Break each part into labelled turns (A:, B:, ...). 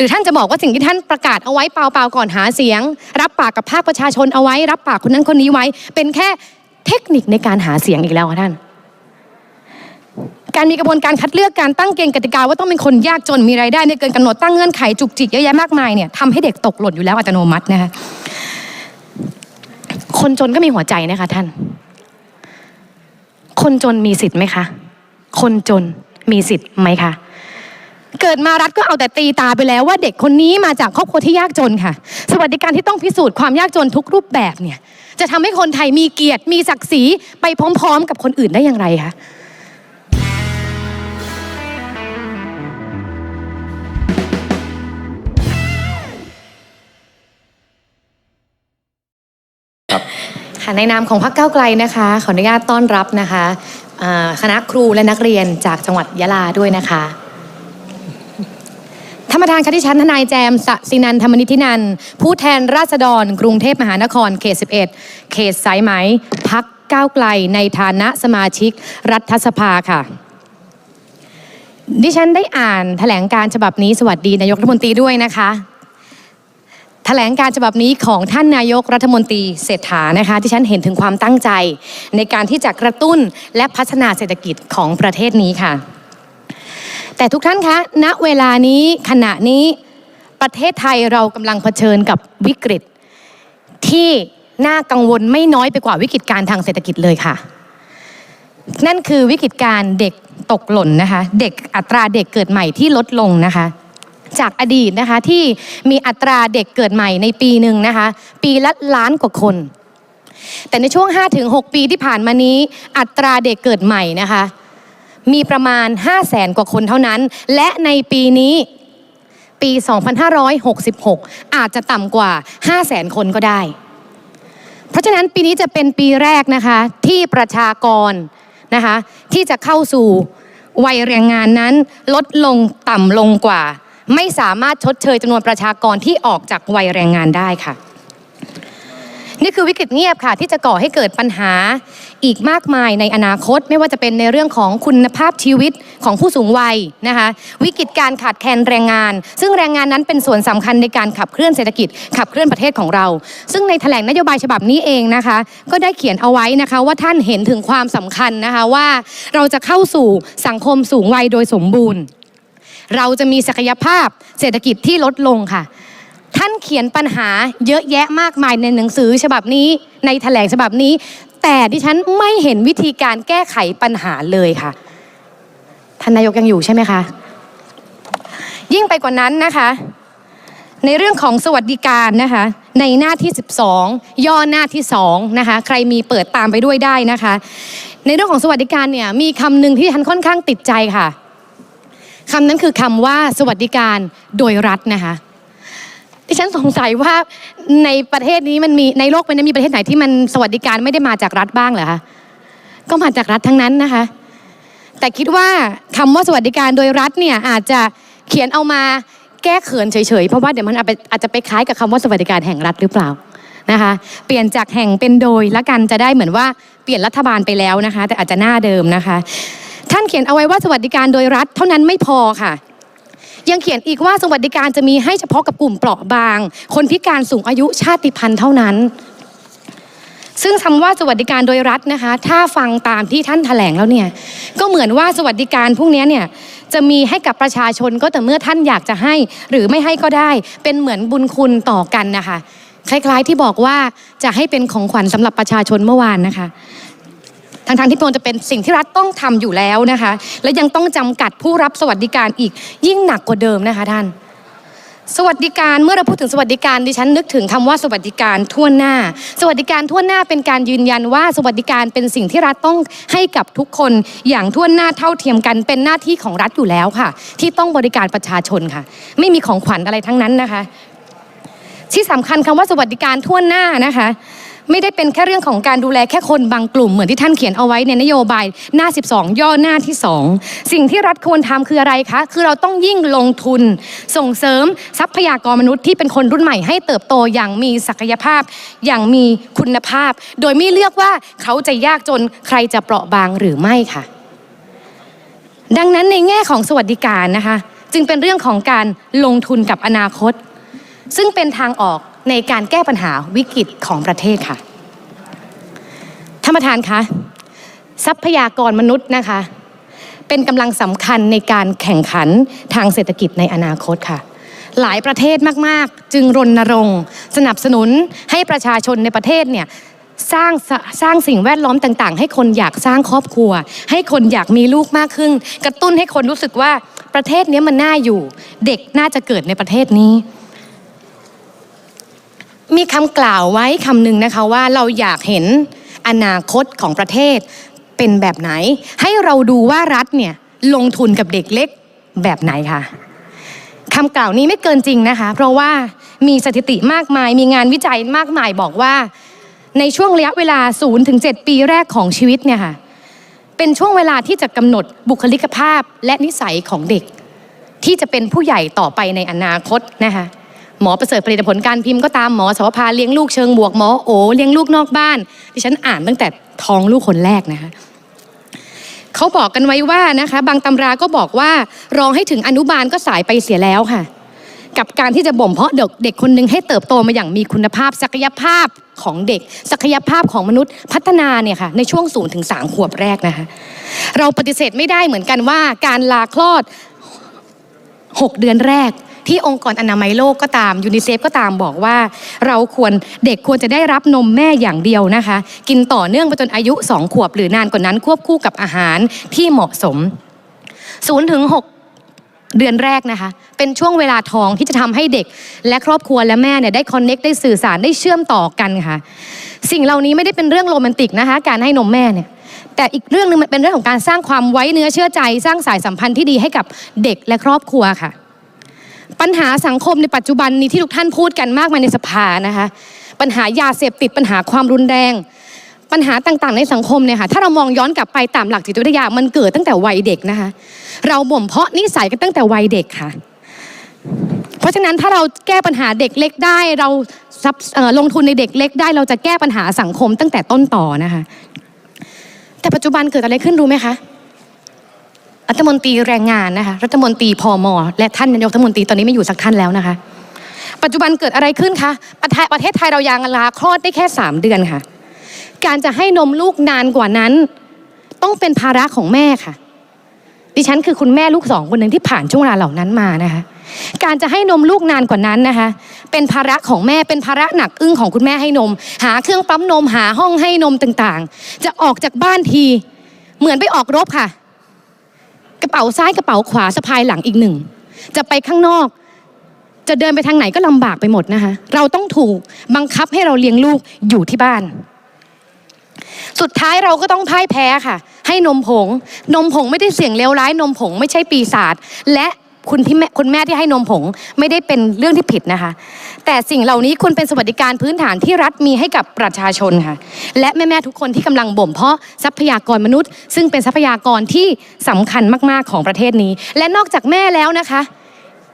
A: รือท่านจะบอกว่าสิ่งที่ท่านประกาศเอาไว้เปล่าๆก่อนหาเสียง รับปากกับภาคประชาชนเอาไว้ รับปากคนนั้นคนนี้ไว้ เป็นแค่เทคนิคในการหาเสียงอีกแล้วค่ะท่าน การมีกระบวนการคัดเลือกการตั้งเกณฑ์กติกาว่าต้องเป็นคนยากจนมีรายได้ไม่เกินกำหนดตั้งเงื่อนไขจุกจิกเยอะแยะมากมายเนี่ยทำให้เด็กตกหล่นอยู่แล้วอัตโนมัตินะคะคนจนก็มีหัวใจนะคะท่าน คนจนมีสิทธิ์ไหมคะ คนจนมีสิทธิ์ไหมคะ เกิดมารัฐก็เอาแต่ตีตาไปแล้วว่าเด็กคนนี้มาจากครอบครัวที่ยากจนค่ะ สวัสดิการที่ต้องพิสูจน์ความยากจนทุกรูปแบบเนี่ย จะทำให้คนไทยมีเกียรติมีศักดิ์ศรีไปพร้อม ๆ กับคนอื่นได้อย่างไรคะค่ะในนามของพรรคก้าวไกลนะคะ ขออนุญาตต้อนรับนะคะคณะครูและนักเรียนจากจังหวัดยะลาด้วยนะคะ ท่านประธานคะที่ฉันทนายแจมสศินันธรรมนิธินัน ผู้แทนราษฎร กรุงเทพมหานครเขต 11 เขตสายไหมพักก้าวไกลในฐานะสมาชิกรัฐสภาค่ะดิฉันได้อ่านแถลงการฉบับนี้สวัสดีนายกรัฐมนตรีด้วยนะคะแถลงการฉบับนี้ของท่านนายกรัฐมนตรีเศรษฐานะคะ ที่ฉันเห็นถึงความตั้งใจ ในการที่จะกระตุ้นและพัฒนาเศรษฐกิจของประเทศนี้ค่ะ แต่ทุกท่านคะ ณ เวลานี้ขณะนี้ประเทศไทยเรากำลังเผชิญกับวิกฤต ที่น่ากังวลไม่น้อยไปกว่าวิกฤตการทางเศรษฐกิจเลยค่ะ นั่นคือวิกฤตการเด็กตกหล่นนะคะ เด็กอัตราเด็กเกิดใหม่ที่ลดลงนะคะ จากอดีตนะคะที่มีอัตราเด็กเกิดใหม่ในปีหนึ่งนะคะ ปีละล้านกว่าคน แต่ในช่วง 5-6 ปีที่ผ่านมานี้ อัตราเด็กเกิดใหม่นะคะ มีประมาณ 5 0 0แสนกว่าคนเท่านั้น และในปีนี้ปี 2566 อาจจะต่ำกว่า 5 0 0แสนคนก็ได้ เพราะฉะนั้นปีนี้จะเป็นปีแรกนะคะที่ประชากรนะคะที่จะเข้าสู่วัยแรงงานนั้นลดลงต่ำลงกว่า ไม่สามารถชดเชยจำนวนประชากรที่ออกจากวัยแรงงานได้ค่ะ นี่คือวิกฤตเงียบค่ะ ที่จะก่อให้เกิดปัญหาอีกมากมายในอนาคต ไม่ว่าจะเป็นในเรื่องของคุณภาพชีวิตของผู้สูงวัยนะคะ วิกฤตการขาดแคลนแรงงาน ซึ่งแรงงานนั้นเป็นส่วนสำคัญในการขับเคลื่อนเศรษฐกิจ ขับเคลื่อนประเทศของเรา ซึ่งในแถลงนโยบายฉบับนี้เองนะคะ ก็ได้เขียนเอาไว้นะคะ ว่าท่านเห็นถึงความสำคัญนะคะว่าเราจะเข้าสู่สังคมสูงวัยโดยสมบูรณ์เราจะมีศักยภาพเศรษฐกิจที่ลดลงค่ะ ท่านเขียนปัญหาเยอะแยะมากมายในหนังสือฉบับนี้ในแถลงฉบับนี้ แต่ดิฉันไม่เห็นวิธีการแก้ไขปัญหาเลยค่ะท่านนายกยังอยู่ใช่ไหมคะ ยิ่งไปกว่านั้นนะคะ ในเรื่องของสวัสดิการนะคะ ในหน้าที่ 12 ย่อหน้าที่2นะคะใครมีเปิดตามไปด้วยได้นะคะ ในเรื่องของสวัสดิการเนี่ยมีคำหนึ่งที่ฉันค่อนข้างติดใจค่ะคำนั้นคือคำว่าสวัสดิการโดยรัฐนะคะ ดิฉันสงสัยว่าในประเทศนี้มันมีในโลกมันมีประเทศไหนที่มันสวัสดิการไม่ได้มาจากรัฐบ้างเหรอคะก็มาจากรัฐทั้งนั้นนะคะ แต่คิดว่าคำว่าสวัสดิการโดยรัฐเนี่ยอาจจะเขียนเอามาแก้เขินเฉยๆเพราะว่าเดี๋ยวมันอาจไปอาจจะไปคล้ายกับคำว่าสวัสดิการแห่งรัฐหรือเปล่านะคะเปลี่ยนจากแห่งเป็นโดยละกันจะได้เหมือนว่าเปลี่ยนรัฐบาลไปแล้วนะคะ แต่อาจจะหน้าเดิมนะคะ ท่านเขียนเอาไว้ว่าสวัสดิการโดยรัฐเท่านั้นไม่พอค่ะ ยังเขียนอีกว่าสวัสดิการจะมีให้เฉพาะกับกลุ่มเปราะบาง คนพิการสูงอายุชาติพันธุ์เท่านั้น ซึ่งคำว่าสวัสดิการโดยรัฐนะคะ ถ้าฟังตามที่ท่านแถลงแล้วเนี่ย ก็เหมือนว่าสวัสดิการพวกนี้เนี่ยจะมีให้กับประชาชนก็แต่เมื่อท่านอยากจะให้ หรือไม่ให้ก็ได้ เป็นเหมือนบุญคุณต่อกันนะคะ คล้ายๆที่บอกว่าจะให้เป็นของขวัญสำหรับประชาชนเมื่อวานนะคะ ทางทางๆที่ควรจะเป็นสิ่งที่รัฐต้องทำอยู่แล้วนะคะ และยังต้องจำกัดผู้รับสวัสดิการอีกยิ่งหนักกว่าเดิมนะคะท่าน สวัสดิการเมื่อเราพูดถึงสวัสดิการดิฉันนึกถึงคำว่าสวัสดิการทั่วหน้า สวัสดิการทั่วหน้าเป็นการยืนยันว่าสวัสดิการเป็นสิ่งที่รัฐต้องให้กับทุกคนอย่างทั่วหน้าเท่าเทียมกันเป็นหน้าที่ของรัฐอยู่แล้วค่ะ ที่ต้องบริการประชาชนค่ะ ไม่มีของขวัญอะไรทั้งนั้นนะคะ ที่สำคัญคำว่าสวัสดิการทั่วหน้านะคะ ไม่ได้เป็นแค่เรื่องของการดูแลแค่คนบางกลุ่มเหมือนที่ท่านเขียนเอาไว้ในนโยบายหน้า 12 ย่อหน้าที่ 2 สิ่งที่รัฐควรทำคืออะไรคะ คือเราต้องยิ่งลงทุน ส่งเสริมทรัพยากรมนุษย์ที่เป็นคนรุ่นใหม่ให้เติบโตอย่างมีศักยภาพ อย่างมีคุณภาพ โดยไม่เลือกว่าเขาจะยากจนใครจะเปราะบางหรือไม่ค่ะ ดังนั้นในแง่ของสวัสดิการนะคะ จึงเป็นเรื่องของการลงทุนกับอนาคต ซึ่งเป็นทางออกในการแก้ปัญหาวิกฤตของประเทศค่ะท่านประธานคะทรัพยากรมนุษย์นะคะ เป็นกำลังสำคัญในการแข่งขันทางเศรษฐกิจในอนาคตค่ะ หลายประเทศมาก ๆ จึงรณรงค์ สนับสนุนให้ประชาชนในประเทศเนี่ยสร้างสร้างสิ่งแวดล้อมต่าง ๆ ให้คนอยากสร้างครอบครัว ให้คนอยากมีลูกมากขึ้น กระตุ้นให้คนรู้สึกว่าประเทศนี้มันน่าอยู่ เด็กน่าจะเกิดในประเทศนี้ มีคำกล่าวไว้คำหนึ่งนะคะว่าเราอยากเห็นอนาคตของประเทศเป็นแบบไหน ให้เราดูว่ารัฐเนี่ยลงทุนกับเด็กเล็กแบบไหนค่ะคำกล่าวนี้ไม่เกินจริงนะคะ เพราะว่ามีสถิติมากมาย มีงานวิจัยมากมายบอกว่า ในช่วงระยะเวลา0ถึง7ปีแรกของชีวิตเนี่ยค่ะเป็นช่วงเวลาที่จะกำหนดบุคลิกภาพและนิสัยของเด็ก ที่จะเป็นผู้ใหญ่ต่อไปในอนาคตนะคะ หมอประเสริฐผลิตผลการพิมพ์ก็ตามหมอสวภาเลี้ยงลูกเชิงบวกหมอโอเลี้ยงลูกนอกบ้านดิฉันอ่านตั้งแต่ท้องลูกคนแรกนะคะเขาบอกกันไว้ว่านะคะ บางตำราก็บอกว่ารองให้ถึงอนุบาลก็สายไปเสียแล้วค่ะ กับการที่จะบ่มเพาะเด็กเด็กคนหนึ่งให้เติบโตมาอย่างมีคุณภาพ ศักยภาพของเด็ก ศักยภาพของมนุษย์พัฒนาเนี่ยค่ะในช่วง0ถึง3ขวบแรกนะคะ เราปฏิเสธไม่ได้เหมือนกันว่าการลาคลอด6เดือนแรก ที่องค์กรอนามัยโลกก็ตามยูนิเซฟก็ตามบอกว่า เราควรเด็กควรจะได้รับนมแม่อย่างเดียวนะคะ กินต่อเนื่องไปจนอายุ 2 ขวบ หรือนานกว่านั้นควบคู่กับอาหารที่เหมาะสม0ถึง6เดือนแรกนะคะ เป็นช่วงเวลาทองที่จะทำให้เด็ก และครอบครัวและแม่เนี่ยได้คอนเน็กได้สื่อสารได้เชื่อมต่อกันค่ะ สิ่งเหล่านี้ไม่ได้เป็นเรื่องโรแมนติกนะคะ การให้นมแม่เนี่ย แต่อีกเรื่องหนึงมันเป็นเรื่องของการสร้างความไว้เนื้อเชื่อใจ สร้างสายสัมพันธ์ที่ดีให้กับเด็กและครอบครัวค่ะ ปัญหาสังคมในปัจจุบันนี้ที่ทุกท่านพูดกันมากมายในสภานะคะ ปัญหายาเสพติดปัญหาความรุนแรง ปัญหาต่างๆ ในสังคมเนี่ยค่ะถ้าเรามองย้อนกลับไปตามหลักจิตวิทยามันเกิดตั้งแต่วัยเด็กนะคะ เราบ่มเพาะนิสัยกันตั้งแต่วัยเด็กค่ะ เพราะฉะนั้นถ้าเราแก้ปัญหาเด็กเล็กได้ เราลงทุนในเด็กเล็กได้ เราจะแก้ปัญหาสังคมตั้งแต่ต้นต่อนะคะ แต่ปัจจุบันเกิดอะไรขึ้นรู้ไหมคะ รัฐมนตรีแรงงานนะคะ รัฐมนตรีพอมและท่านนายกรัฐมนตรีตอนนี้ไม่อยู่สักท่านแล้วนะคะ ปัจจุบันเกิดอะไรขึ้นคะประเทศประเทศไทยเรายังลาคลอดได้แค่ 3 เดือนค่ะ การจะให้นมลูกนานกว่านั้น ต้องเป็นภาระของแม่ค่ะ ดิฉันคือคุณแม่ลูกสองคนหนึ่งที่ผ่านช่วงเวลาเหล่านั้นมานะคะ การจะให้นมลูกนานกว่านั้นนะคะ เป็นภาระของแม่เป็นภาระหนักอึ้งของคุณแม่ให้นม หาเครื่องปั๊มนมหาห้องให้นมต่างๆ จะออกจากบ้านทีเหมือนไปออกรบค่ะ กระเป๋าซ้ายกระเป๋าขวาสะพายหลังอีกหนึ่ง จะไปข้างนอก จะเดินไปทางไหนก็ลำบากไปหมดนะคะ เราต้องถูกบังคับให้เราเลี้ยงลูกอยู่ที่บ้าน สุดท้ายเราก็ต้องพ่ายแพ้ค่ะ ให้นมผง นมผงไม่ได้เสี่ยงเลวร้าย นมผงไม่ใช่ปีศาจและ คุณที่แม่คุณแม่ที่ให้นมผงไม่ได้เป็นเรื่องที่ผิดนะคะ แต่สิ่งเหล่านี้ควรเป็นสวัสดิการพื้นฐานที่รัฐมีให้กับประชาชนค่ะ และแม่ๆทุกคนที่กำลังบ่มเพาะทรัพยากรมนุษย์ ซึ่งเป็นทรัพยากรที่สำคัญมากๆของประเทศนี้ และนอกจากแม่แล้วนะคะ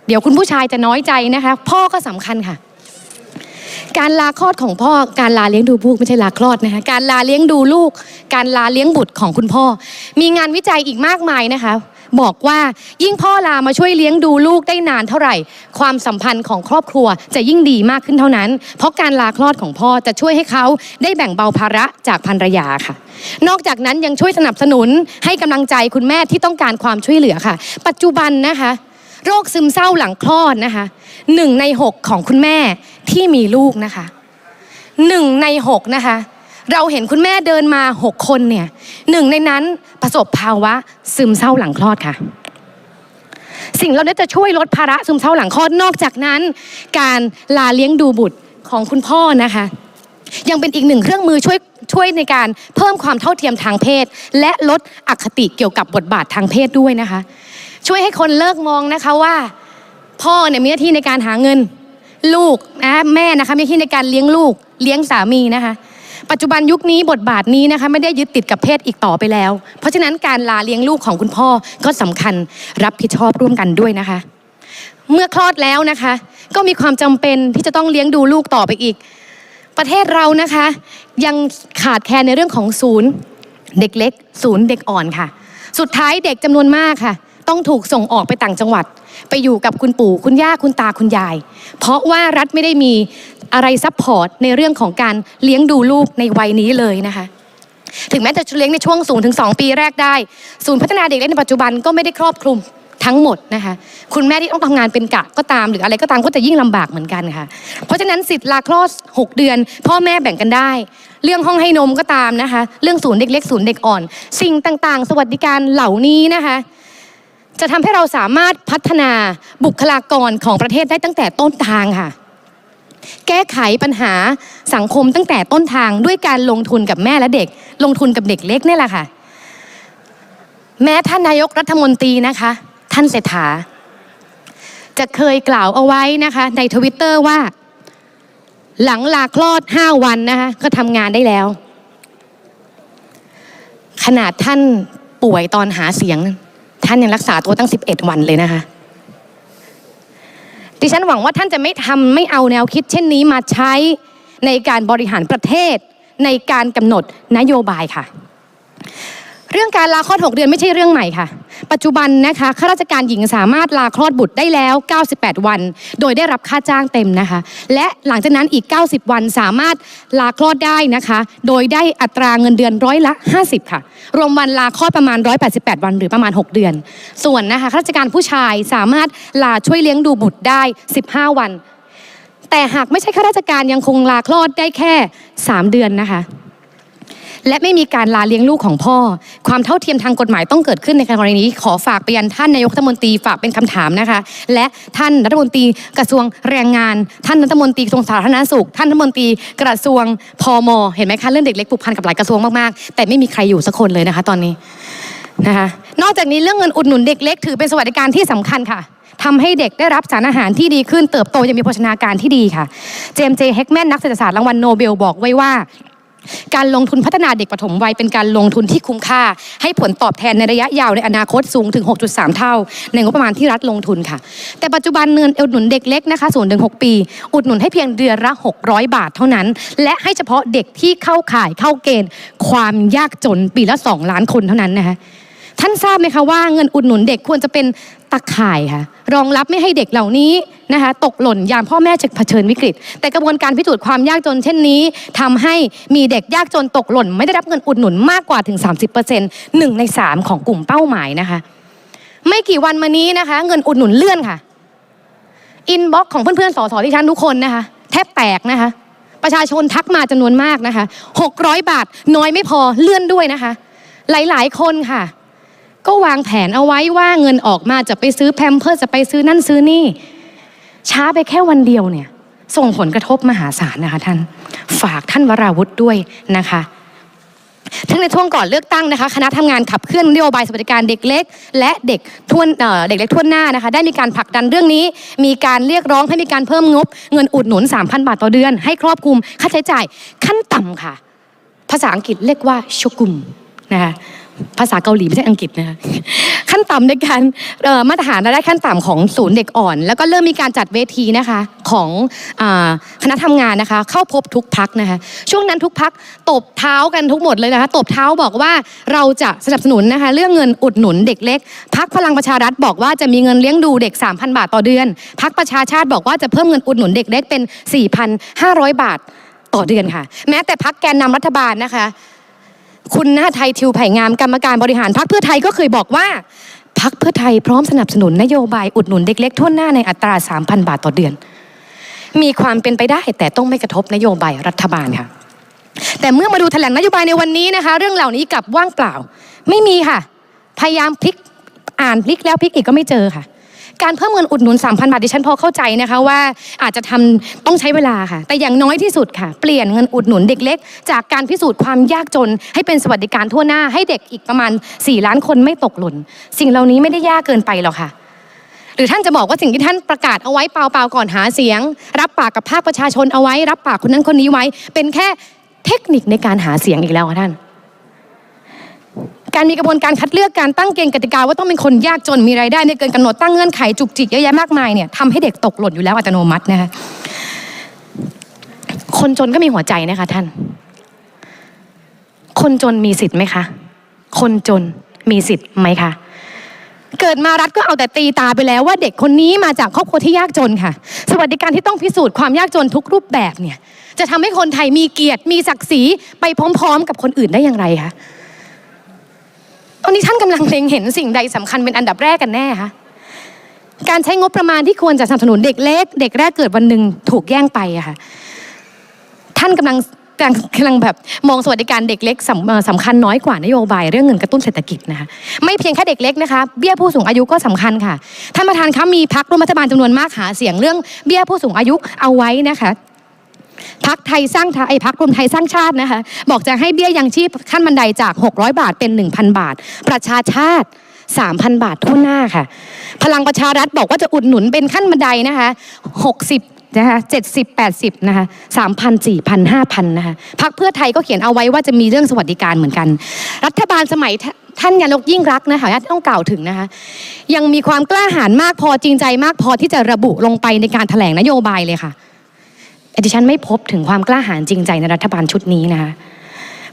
A: เดี๋ยวคุณผู้ชายจะน้อยใจนะคะ พ่อก็สำคัญค่ะ การลาคลอดของพ่อการลาเลี้ยงดูลูกไม่ใช่ลาคลอดนะคะการลาเลี้ยงดูลูก การลาเลี้ยงบุตรของคุณพ่อ มีงานวิจัยอีกมากมายนะคะ บอกว่ายิ่งพ่อลามาช่วยเลี้ยงดูลูกได้นานเท่าไหร่ ความสัมพันธ์ของครอบครัวจะยิ่งดีมากขึ้นเท่านั้น เพราะการลาคลอดของพ่อจะช่วยให้เขาได้แบ่งเบาภาระจากภรรยาค่ะ นอกจากนั้นยังช่วยสนับสนุนให้กำลังใจคุณแม่ที่ต้องการความช่วยเหลือค่ะ ปัจจุบันนะคะโรคซึมเศร้าหลังคลอดนะคะหนึ่งในหกของคุณแม่ที่มีลูกนะคะหนึ่งในหกนะคะ เราเห็นคุณแม่เดินมาหกคนเนี่ยหนึ่งในนั้นประสบภาวะซึมเศร้าหลังคลอดค่ะ สิ่งเหล่านี้จะช่วยลดภาระซึมเศร้าหลังคลอดนอกจากนั้น การลาเลี้ยงดูบุตรของคุณพ่อนะคะ ยังเป็นอีกหนึ่งเครื่องมือช่วยช่วยในการเพิ่มความเท่าเทียมทางเพศ และลดอคติเกี่ยวกับบทบาททางเพศด้วยนะคะ ช่วยให้คนเลิกมองนะคะว่า พ่อเนี่ยมีหน้าที่ในการหาเงินลูกนะแม่นะคะมีหน้าที่ในการเลี้ยงลูกเลี้ยงสามีนะคะ ปัจจุบันยุคนี้บทบาทนี้นะคะไม่ได้ยึดติดกับเพศอีกต่อไปแล้ว เพราะฉะนั้นการลาเลี้ยงลูกของคุณพ่อก็สำคัญรับผิดชอบร่วมกันด้วยนะคะ เมื่อคลอดแล้วนะคะ ก็มีความจำเป็นที่จะต้องเลี้ยงดูลูกต่อไปอีก ประเทศเรานะคะ ยังขาดแคลนในเรื่องของศูนย์ เด็กเล็ก ศูนย์เด็กอ่อนค่ะ สุดท้ายเด็กจำนวนมากค่ะ ต้องถูกส่งออกไปต่างจังหวัด ไปอยู่กับคุณปู่คุณย่าคุณตาคุณยาย เพราะว่ารัฐไม่ได้มี อะไรซัพพอร์ตในเรื่องของการเลี้ยงดูลูกในวัยนี้เลยนะคะ ถึงแม้จะเลี้ยงในช่วง0ถึง2ปีแรกได้ ศูนย์พัฒนาเด็กเล็กในปัจจุบันก็ไม่ได้ครอบคลุมทั้งหมดนะคะ คุณแม่ที่ต้องทำงานเป็นกะก็ตามหรืออะไรก็ตามก็จะยิ่งลำบากเหมือนกันค่ะ เพราะฉะนั้นสิทธิ์ลาคลอด 6 เดือน พ่อแม่แบ่งกันได้ เรื่องห้องให้นมก็ตามนะคะ เรื่องศูนย์เด็กเล็กศูนย์เด็กอ่อน สิ่งต่างๆ สวัสดิการเหล่านี้นะคะจะทำให้เราสามารถพัฒนาบุคลากรของประเทศได้ตั้งแต่ต้นทางค่ะ แก้ไขปัญหาสังคมตั้งแต่ต้นทางด้วยการลงทุนกับแม่และเด็ก ลงทุนกับเด็กเล็กนี่แหละค่ะ แม้ท่านนายกรัฐมนตรีนะคะ ท่านเศรษฐา จะเคยกล่าวเอาไว้นะคะ ในทวิตเตอร์ว่า หลังลาคลอด5วันนะคะก็ทำงานได้แล้ว ขนาดท่านป่วยตอนหาเสียง ท่านยังรักษาตัวตั้ง 11 วันเลยนะคะ ดิฉันหวังว่าท่านจะไม่ทำไม่เอาแนวคิดเช่นนี้มาใช้ในการบริหารประเทศ ในการกำหนดนโยบายค่ะ เรื่องการลาคลอด6เดือนไม่ใช่เรื่องใหม่ค่ะ ปัจจุบันนะคะข้าราชการหญิงสามารถลาคลอดบุตรได้แล้ว 98 วัน โดยได้รับค่าจ้างเต็มนะคะ และหลังจากนั้นอีก 90 วันสามารถลาคลอดได้นะคะ โดยได้อัตราเงินเดือนร้อยละ 50 ค่ะ รวมวันลาคลอดประมาณ 188 วัน หรือประมาณ 6 เดือน ส่วนนะคะข้าราชการผู้ชายสามารถลาช่วยเลี้ยงดูบุตรได้ 15 วัน แต่หากไม่ใช่ข้าราชการยังคงลาคลอดได้แค่ 3 เดือนนะคะ และไม่มีการลาเลี้ยงลูกของพ่อ ความเท่าเทียมทางกฎหมายต้องเกิดขึ้นในกรณีนี้ ขอฝากไปยันท่านนายกรัฐมนตรีฝากเป็นคำถามนะคะ และท่านรัฐมนตรีกระทรวงแรงงาน ท่านรัฐมนตรีกระทรวงสาธารณสุข ท่านรัฐมนตรีกระทรวงพมเห็นไหมคะเรื่องเด็กเล็กผูกพันกับหลายกระทรวงมากๆแต่ไม่มีใครอยู่สักคนเลยนะคะ ตอนนี้นะคะนอกจากนี้เรื่องเงินอุดหนุนเด็กเล็กถือเป็นสวัสดิการที่สำคัญค่ะทำให้เด็กได้รับสารอาหารที่ดีขึ้นเติบโตยังมีโภชนาการที่ดีค่ะ เจมส์เจเฮกแมนนักเศรษฐศาสตร์รางวัลโนเบลบอกไว้ว่า การลงทุนพัฒนาเด็กปฐมวัยเป็นการลงทุนที่คุ้มค่า ให้ผลตอบแทนในระยะยาวในอนาคตสูงถึง 6.3 เท่า ในงบประมาณที่รัฐลงทุนค่ะ แต่ปัจจุบันเงินอุดหนุนเด็กเล็กนะคะ0ถึง6ปี อุดหนุนให้เพียงเดือนละ 600 บาทเท่านั้น และให้เฉพาะเด็กที่เข้าข่ายเข้าเกณฑ์ ความยากจนปีละ 2 ล้านคนเท่านั้นนะคะท่านทราบไหมคะว่าเงินอุดหนุนเด็กควรจะเป็นตะข่ายค่ะ รองรับไม่ให้เด็กเหล่านี้นะคะตกหล่นยามพ่อแม่จะเผชิญวิกฤต แต่กระบวนการพิสูจน์ความยากจนเช่นนี้ทำให้มีเด็กยากจนตกหล่น ไม่ได้รับเงินอุดหนุนมากกว่าถึง 30%หนึ่งใน 3 ของกลุ่มเป้าหมายนะคะ ไม่กี่วันมานี้นะคะ เงินอุดหนุนเลื่อนค่ะอินบ็อกของเพื่อนๆสสที่ฉันทุกคนนะคะ แทบแตกนะคะ ประชาชนทักมาจำนวนมากนะคะ 600 บาทน้อยไม่พอเลื่อนด้วยนะคะ หลายๆ คนค่ะ ก็วางแผนเอาไว้ว่าเงินออกมาจะไปซื้อแพมเพิร์สจะไปซื้อนั่นซื้อนี่ ช้าไปแค่วันเดียวเนี่ย ส่งผลกระทบมหาศาลนะคะท่าน ฝากท่านวราวุธด้วยนะคะทั้งในช่วงก่อนเลือกตั้งนะคะ คณะทำงานขับเคลื่อนนโยบายสวัสดิการเด็กเล็ก และเด็กทั่วเเด็กเล็กทั่วหน้านะคะ ได้มีการผลักดันเรื่องนี้ มีการเรียกร้องให้มีการเพิ่มงบ เงินอุดหนุน 3,000 บาทต่อเดือน ให้ครอบคลุมค่าใช้จ่ายขั้นต่ำค่ะ ภาษาอังกฤษเรียกว่าชกุม นะคะภาษาเกาหลีไม่ใช่อังกฤษนะคะขั้นต่ำในการมาตรฐานรายได้ขั้นต่ำของศูนย์เด็กอ่อน แล้วก็เริ่มมีการจัดเวทีนะคะของคณะทำงานนะคะ เข้าพบทุกพักนะคะ ช่วงนั้นทุกพักตบเท้ากันทุกหมดเลยนะคะตบเท้าบอกว่าเราจะสนับสนุนนะคะ เรื่องเงินอุดหนุนเด็กเล็กพักพลังประชารัฐบอกว่าจะมีเงินเลี้ยงดูเด็ก 3,000 บาทต่อเดือนพักประชาชาติบอกว่าจะเพิ่มเงินอุดหนุนเด็กเล็กเป็น 4,500 บาทต่อเดือนค่ะ แม้แต่พักแกนนำรัฐบาลนะคะ คุณน้าไทยทิวไผ่งามกรรมการบริหารพรรคเพื่อไทยก็เคยบอกว่าพรรคเพื่อไทยพร้อมสนับสนุนนโยบายอุดหนุนเด็กเล็กทั่วหน้าในอัตรา 3,000 บาทต่อเดือน มีความเป็นไปได้แต่ต้องไม่กระทบนโยบายรัฐบาลค่ะ แต่เมื่อมาดูแถลงนโยบายในวันนี้นะคะ เรื่องเหล่านี้กลับว่างเปล่า ไม่มีค่ะ พยายามพลิกอ่านพลิกแล้วพลิกอีกก็ไม่เจอค่ะ การเพิ่มเงินอุดหนุน 3,000 บาทดิฉันพอเข้าใจนะคะว่าอาจจะทำต้องใช้เวลาค่ะ แต่อย่างน้อยที่สุดค่ะ เปลี่ยนเงินอุดหนุนเด็กเล็ก จากการพิสูจน์ความยากจน ให้เป็นสวัสดิการทั่วหน้าให้เด็กอีกประมาณ 4 ล้านคนไม่ตกหล่น สิ่งเหล่านี้ไม่ได้ยากเกินไปหรอกค่ะหรือท่านจะบอกว่าสิ่งที่ท่านประกาศเอาไว้เปล่าๆก่อนหาเสียง รับปากกับภาคประชาชนเอาไว้ รับปากคนนั้นคนนี้ไว้ เป็นแค่เทคนิคในการหาเสียงอีกแล้วค่ะท่าน การมีกระบวนการคัดเลือกการตั้งเกณฑ์กติกาว่าต้องเป็นคนยากจนมีรายได้ไม่เกินกำหนดตั้งเงื่อนไขจุกจิกเยอะแยะมากมายเนี่ยทำให้เด็กตกหล่นอยู่แล้วอัตโนมัตินะคะคนจนก็มีหัวใจนะคะท่าน คนจนมีสิทธิ์ไหมคะ คนจนมีสิทธิ์ไหมคะเกิดมารัฐก็เอาแต่ตีตาไปแล้วว่าเด็กคนนี้มาจากครอบครัวที่ยากจนค่ะ สวัสดิการที่ต้องพิสูจน์ความยากจนทุกรูปแบบเนี่ย จะทำให้คนไทยมีเกียรติมีศักดิ์ศรีไปพร้อม ๆ กับคนอื่นได้อย่างไรคะ อนนี้ท่านกำลังเล็งเห็นสิ่งใดสำคัญเป็นอันดับแรกกันแน่คะการใช้งบประมาณที่ควรจะสนับสนุนเด็กเล็ก เด็กแรกเกิดวันหนึ่งถูกแย่งไปอะค่ะ ท่านกำลังกำลังกำลังแบบมองสวัสดิการเด็กเล็กสำสำคัญน้อยกว่านโยบายเรื่องเงินกระตุ้นเศรษฐกิจนะคะไม่เพียงแค่เด็กเล็กนะคะเบี้ยผู้สูงอายุก็สำคัญค่ะท่านประธานคะมีพักร่วมรัฐบาลจำนวนมากหาเสียงเรื่องเบี้ยผู้สูงอายุเอาไว้นะคะ พักไทยสร้างไทยพักรวมไทยสร้างชาตินะคะ บอกจะให้เบี้ยยังชีพขั้นบันไดจาก 600 บาทเป็น 1,000 บาท ประชาชาติ 3,000 บาททั่วหน้าค่ะ พลังประชารัฐบอกว่าจะอุดหนุนเป็นขั้นบันไดนะคะ60นะคะ70 80นะคะ3,000 4,000 5,000นะคะพักเพื่อไทยก็เขียนเอาไว้ว่าจะมีเรื่องสวัสดิการเหมือนกัน รัฐบาลสมัยท่าท่านยานกยิ่งรักนะคะที่ต้องกล่าวถึงนะคะ ยังมีความกล้าหาญมากพอจริงใจมากพอที่จะระบุลงไปในการแถลงนโยบายเลยค่ะ ดิฉันไม่พบถึงความกล้าหาญจริงใจในรัฐบาลชุดนี้นะคะ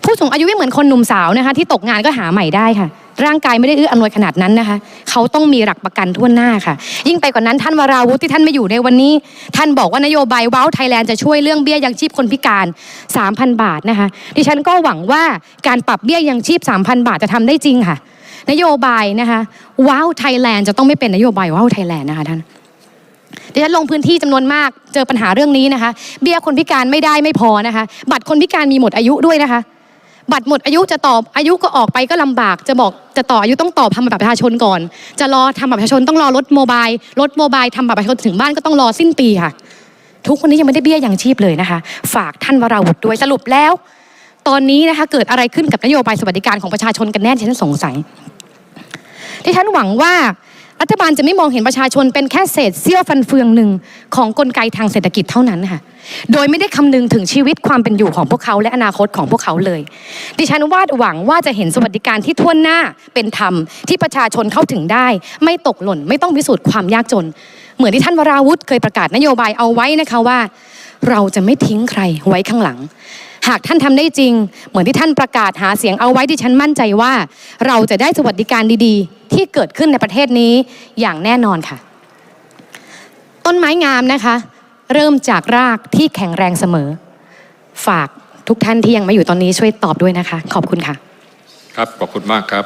A: ผู้สูงอายุไม่เหมือนคนหนุ่มสาวนะคะ ที่ตกงานก็หาใหม่ได้ค่ะ ร่างกายไม่ได้เอื้ออำนวยขนาดนั้นนะคะ เขาต้องมีหลักประกันทั่วหน้าค่ะ ยิ่งไปกว่านั้นท่านวราวุฒิที่ท่านไม่อยู่ในวันนี้ ท่านบอกว่านโยบายว้าวไทยแลนด์จะช่วยเรื่องเบี้ยยังชีพคนพิการ 3,000 บาทนะคะ ดิฉันก็หวังว่าการปรับเบี้ยยังชีพ 3,000 บาทจะทำได้จริงค่ะ นโยบายนะคะว้าวไทยแลนด์จะต้องไม่เป็นนโยบายว้าวไทยแลนด์นะคะท่าน ดิฉันลงพื้นที่จำนวนมากเจอปัญหาเรื่องนี้นะคะ เบี้ยคนพิการไม่ได้ไม่พอนะคะ บัตรคนพิการมีหมดอายุด้วยนะคะ บัตรหมดอายุจะต่ออายุก็ออกไปก็ลำบาก จะบอกจะต่ออายุต้องต่อทำบัตรประชาชนก่อน จะรอทำบัตรประชาชนต้องรอรถโมบายรถโมบายทำบัตรประชาชนถึงบ้านก็ต้องรอสิ้นปีค่ะ ทุกคนนี้ยังไม่ได้เบี้ยยังชีพเลยนะคะ ฝากท่านวราวุฒิด้วยสรุปแล้ว ตอนนี้นะคะเกิดอะไรขึ้นกับนโยบายสวัสดิการของประชาชนกันแน่ที่ฉันสงสัยที่ฉันหวังว่า รัฐบาลจะไม่มองเห็นประชาชนเป็นแค่เศษเสี้ยวฟันเฟืองหนึ่งของกลไกทางเศรษฐกิจเท่านั้นค่ะ โดยไม่ได้คำนึงถึงชีวิตความเป็นอยู่ของพวกเขาและอนาคตของพวกเขาเลย ดิฉันวาดหวังว่าจะเห็นสวัสดิการที่ทั่วหน้าเป็นธรรมที่ประชาชนเข้าถึงได้ ไม่ตกหล่นไม่ต้องพิสูจน์ความยากจน เหมือนที่ท่านวราวุธเคยประกาศนโยบายเอาไว้นะคะว่า เราจะไม่ทิ้งใครไว้ข้างหลังหากท่านทำได้จริง เหมือนที่ท่านประกาศหาเสียงเอาไว้ดิฉันมั่นใจว่า เราจะได้สวัสดิการดีๆ ที่เกิดขึ้นในประเทศนี้อย่างแน่นอนค่ะ ต้นไม้งามนะคะ เริ่มจากรากที่แข็งแรงเสมอ ฝากทุกท่านที่ยังไม่อยู่ตอนนี้ช่วยตอบด้วยนะคะ ขอบคุณค่ะ
B: ครับขอบคุณมากครับ